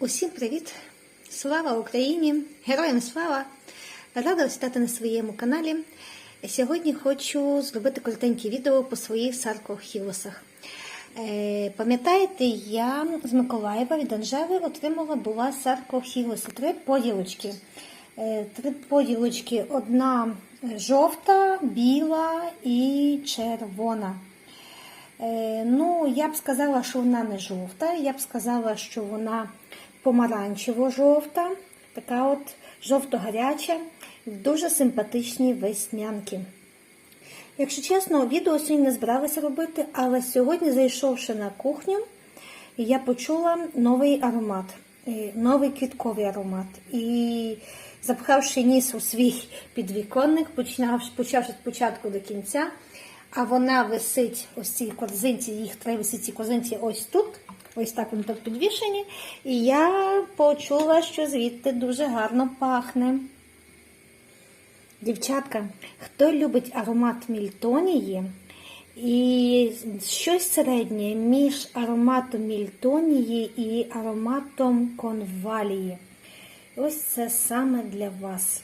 Усім привіт! Слава Україні! Героям слава! Рада вітати на своєму каналі. Сьогодні хочу зробити коротеньке відео по своїх саркохілосах. Е, Пам'ятаєте, я з Миколаєва від Анжеви отримала була саркохілоси, три поділочки. Е, Три поділочки: одна жовта, біла і червона. Е, Ну, я б сказала, що вона не жовта. Я б сказала, що вона помаранчево-жовта, така от жовто-гаряча, дуже симпатичні веснянки. Якщо чесно, відео сьогодні не збиралася робити, але сьогодні, зайшовши на кухню, я почула новий аромат, е, новий квітковий аромат. І запхавши ніс у свій підвіконник, почавши спочатку до кінця, а вона висить ось цій корзинці, їх три висить ці корзинці ось тут. Ось так вони тут підвішені. І я почула, що звідти дуже гарно пахне. Дівчатка, хто любить аромат мільтонії і щось середнє між ароматом мільтонії і ароматом конвалії. Ось це саме для вас.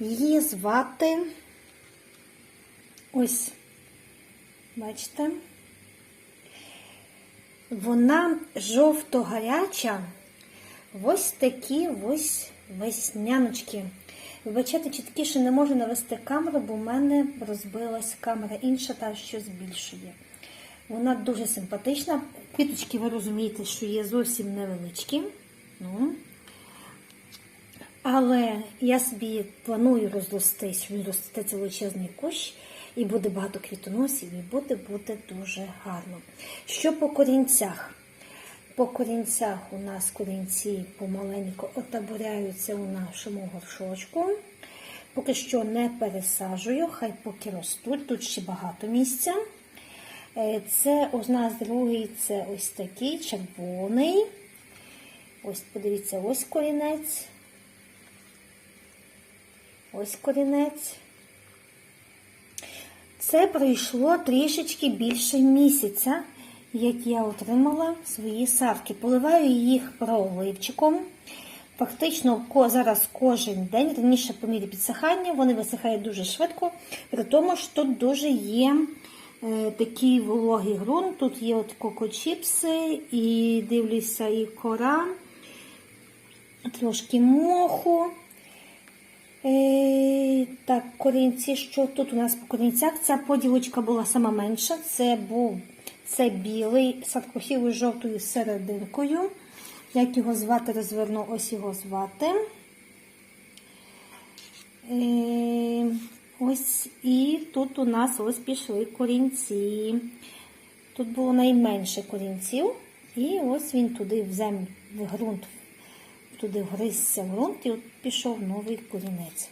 Її звати ось, бачите, вона жовто-гаряча, ось такі ось весняночки. Вибачайте, чіткіше не можу навести камеру, бо в мене розбилась камера інша, та що збільшує. Вона дуже симпатична. Квіточки, ви розумієте, що є зовсім невеличкі. Ну. Але я собі планую розростись, розростеться величезний кущ, і буде багато квітоносів, і буде бути дуже гарно. Що по корінцях? По корінцях у нас корінці помаленьку отаборяються у нашому горшочку. Поки що не пересаджую, хай поки ростуть, тут ще багато місця. Е, Це у нас другий, це ось такий червоний. Ось, подивіться, ось корінець. Ось корінець. Це пройшло трішечки більше місяця, як я отримала свої сарки. Поливаю їх проливчиком. Фактично зараз кожен день, раніше по мірі підсихання, вони висихають дуже швидко, при тому, що тут дуже є е, такий вологий ґрунт, тут є от кокочіпси, і дивлюся, і кора, трошки моху. Е, так, корінці, що тут у нас по корінцях? Ця поділочка була сама менша. Це був це білий саркохіл із жовтою серединкою. Як його звати, розверну, ось його звати. Е, ось і тут у нас ось пішли корінці. Тут було найменше корінців. І ось він туди в землю, в ґрунт туди вгризся в ґрунт і от пішов новий корінець.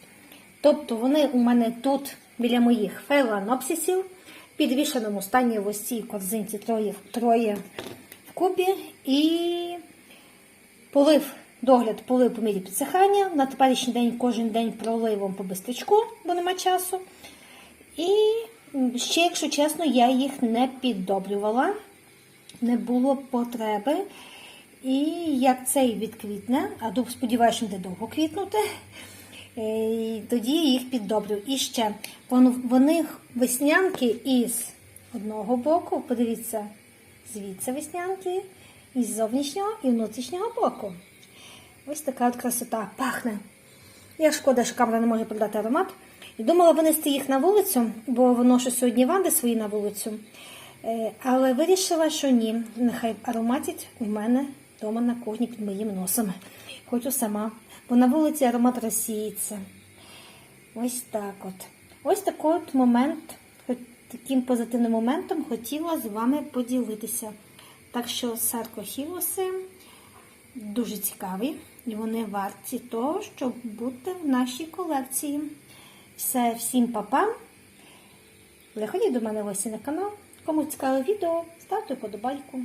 Тобто вони у мене тут біля моїх фейланопсисів, в підвішеному стані в ось цій корзинці троє, троє в кубі і полив, догляд полив по мірі підсихання. На теперішній день кожен день проливом по бистричку, бо нема часу. І ще, якщо чесно, я їх не піддобрювала, не було потреби. І як цей відквітне, а дуб сподіваюся, що буде довго квітнути, е, і тоді їх піддобрю. І ще вони веснянки із одного боку, подивіться, звідси веснянки, із зовнішнього і внутрішнього боку. Ось така от красота пахне. Я шкода, що камера не може передати аромат. І думала винести їх на вулицю, бо воно що сьогодні ванди свої на вулицю. Е, Але вирішила, що ні. Нехай ароматять у мене вдома на кухні під моїм носом. Хочу сама. Бо на вулиці аромат розсіється. Ось так от. Ось такий от момент, таким позитивним моментом хотіла з вами поділитися. Так що саркохілоси дуже цікаві і вони варті того, щоб бути в нашій колекції. Все, всім па-па. До мене в на канал. Кому цікаве відео, ставте вподобайку.